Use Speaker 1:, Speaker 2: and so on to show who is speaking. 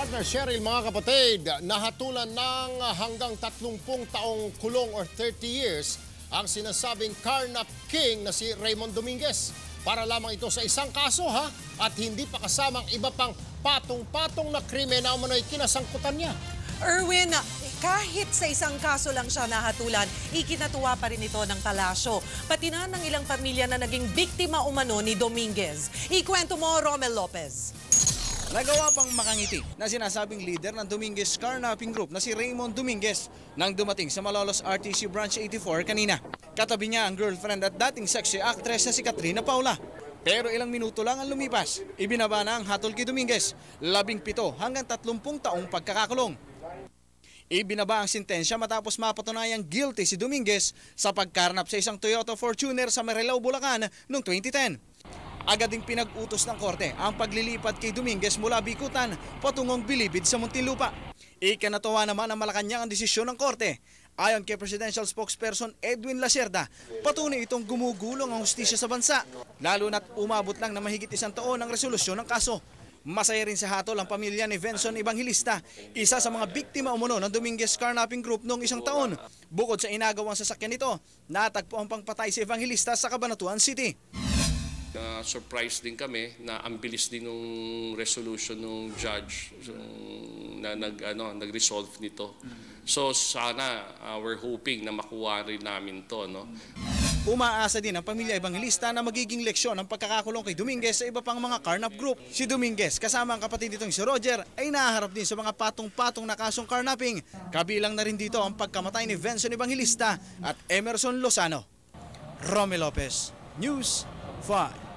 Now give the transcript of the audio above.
Speaker 1: Partner Cheryl, mga kapatid, nahatulan ng hanggang 30 taong kulong or 30 years ang sinasabing Carnap King na si Raymond Dominguez. Para lamang ito sa isang kaso ha, at hindi pa kasamang iba pang patong-patong na krimen na umano'y kinasangkutan niya.
Speaker 2: Erwin, kahit sa isang kaso lang siya nahatulan, ikinatuwa pa rin ito ng palasyo. Pati na ng ilang pamilya na naging biktima umano ni Dominguez. Ikwento mo, Romel Lopez.
Speaker 3: Nagawa pang makangiti na sinasabing leader ng Dominguez Carnapping Group na si Raymond Dominguez nang dumating sa Malolos RTC Branch 84 kanina. Katabi niya ang girlfriend at dating sexy actress na si Katrina Paula. Pero ilang minuto lang ang lumipas, ibinaba na ang hatol kay Dominguez, labing pito hanggang tatlumpung taong pagkakakulong. Ibinaba ang sintensya matapos mapatunayang guilty si Dominguez sa pagkarnap sa isang Toyota Fortuner sa Marilao, Bulacan noong 2010. Agad ding pinag-utos ng korte ang paglilipat kay Dominguez mula Bikutan patungong Bilibid sa Muntinlupa. Ikanatawa naman ang Malacanang ang desisyon ng korte. Ayon kay Presidential Spokesperson Edwin Lacerda, patunay itong gumugulong ang hustisya sa bansa, lalo na't umabot lang na mahigit isang taon ang resolusyon ng kaso. Masaya rin sa hatol ang pamilya ni Venson Evangelista, isa sa mga biktima umuno ng Dominguez Carnapping Group noong isang taon. Bukod sa inagawang sasakyan nito, natagpo ang pangpatay si Evangelista sa Cabanatuan City.
Speaker 4: Na surprise din kami na ang bilis din ng resolution ng judge na nag ano nag-resolve nito. So sana uh, we're hoping na makuha rin namin to no.
Speaker 3: Umaasa din ang pamilya Evangelista na magiging leksyon ang pagkakakulong kay Dominguez sa iba pang mga carnap group. Si Dominguez kasama ang kapatid nitong si Roger ay nahaharap din sa mga patong-patong na kasong carnapping. Kabilang na rin dito ang pagkamatay ni Venson Evangelista at Emerson Lozano. Romy Lopez, News five.